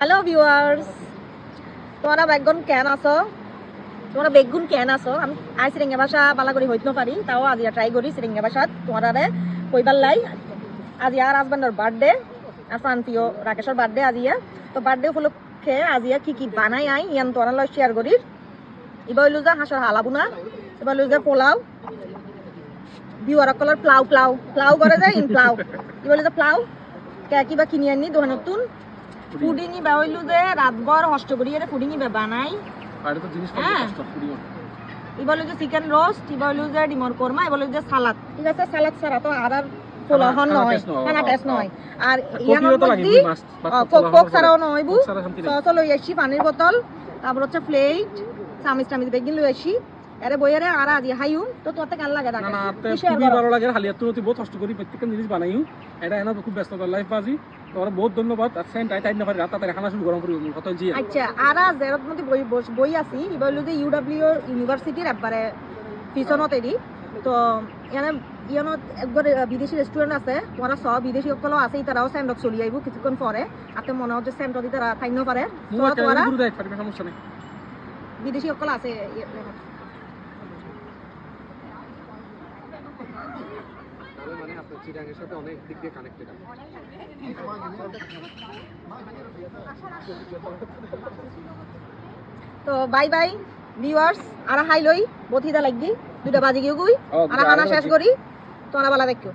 Hello viewers তোমরা বেগুন কেন আছো? তোমরা বেগুন কেন আছো? আমি আই সিরিঙ্গা ভাষা বালা করে হইতে পারি, তাও আজি ট্রাই করি সিরিঙ্গা ভাষাত। তোমরা কইবার লাই, আজি আর হাজবেন্ডর বার্থডে আর প্রান্তীয় রাকেশের বার্থডে আজিয়া তো বার্থডে উপলক্ষে আজিয়া কি কি বানাই আই ইয়ান তোমরা লয় শেয়ার করি। এবার হইল যে হাঁসের হালা বুনা এবার হইল যে পোলাও। ভিউয়ার কলার প্লাউ প্লাউ প্লাউ করে যায় ইন প্লাউ এবার হইল যে প্লাউ কে কিবা কিনি আনি দোকান পুডিংই বা হইল যে রাতভর হষ্ট করি এর পুডিংই বা বানাই। আর তো জিনিস হ্যাঁ। কষ্ট পুরি এবার হইল যে চিকেন রোস্ট এবার হইল যে ডিমর কোরমা এবার হইল যে সালাদ। ঠিক আছে? সালাদ ছাড়া তো আর আর পোলা হন খানা নয়। খানা টেস্ট নয়। আর ইয়ানোর মধ্যে কোক ছাড়াও নয় বু। সস লই পানির বোতল। তারপর হচ্ছে প্লেট চামিচ টামিচ বেগিন লই আসছি আরে বইয়ারে আর আজি হাইউ তো তোতে কেন লাগে না না খুবই ভালো লাগে হালিয়া তুই বহুত কষ্ট করি প্রত্যেকটা জিনিস বানাইও এটা এনা খুব ব্যস্ততার লাইফ বাজি তোমার বহুত ধন্যবাদ আর সেন্ট আই তাই না পারি রাত খানা শুরু গরম করি কত জি আচ্ছা আর জেরত মধ্যে বই বই আছি এবার হলো যে ইউডাব্লিউ ইউনিভার্সিটির একবারে পিছনত এরি তো ইয়ানে ইয়ানত একবার বিদেশি রেস্টুরেন্ট আছে তোরা সব বিদেশি সকলও আছে তারাও স্যান্ডক চলি আইব কিছুক্ষণ পরে আতে মনে হচ্ছে স্যান্ডত তারা থাইন পারে বিদেশি সকল আছে তাহলে মানে আপনার চিরাঙের সাথে অনেক দিক দিয়ে কানেক্টেড তো বাই বাই ভিউয়ার্স আর হাই লই বথিদা লাগি দুটা বাজি গিয়ে গুই আর খানা শেষ করি করি তোরা বালা দেখো।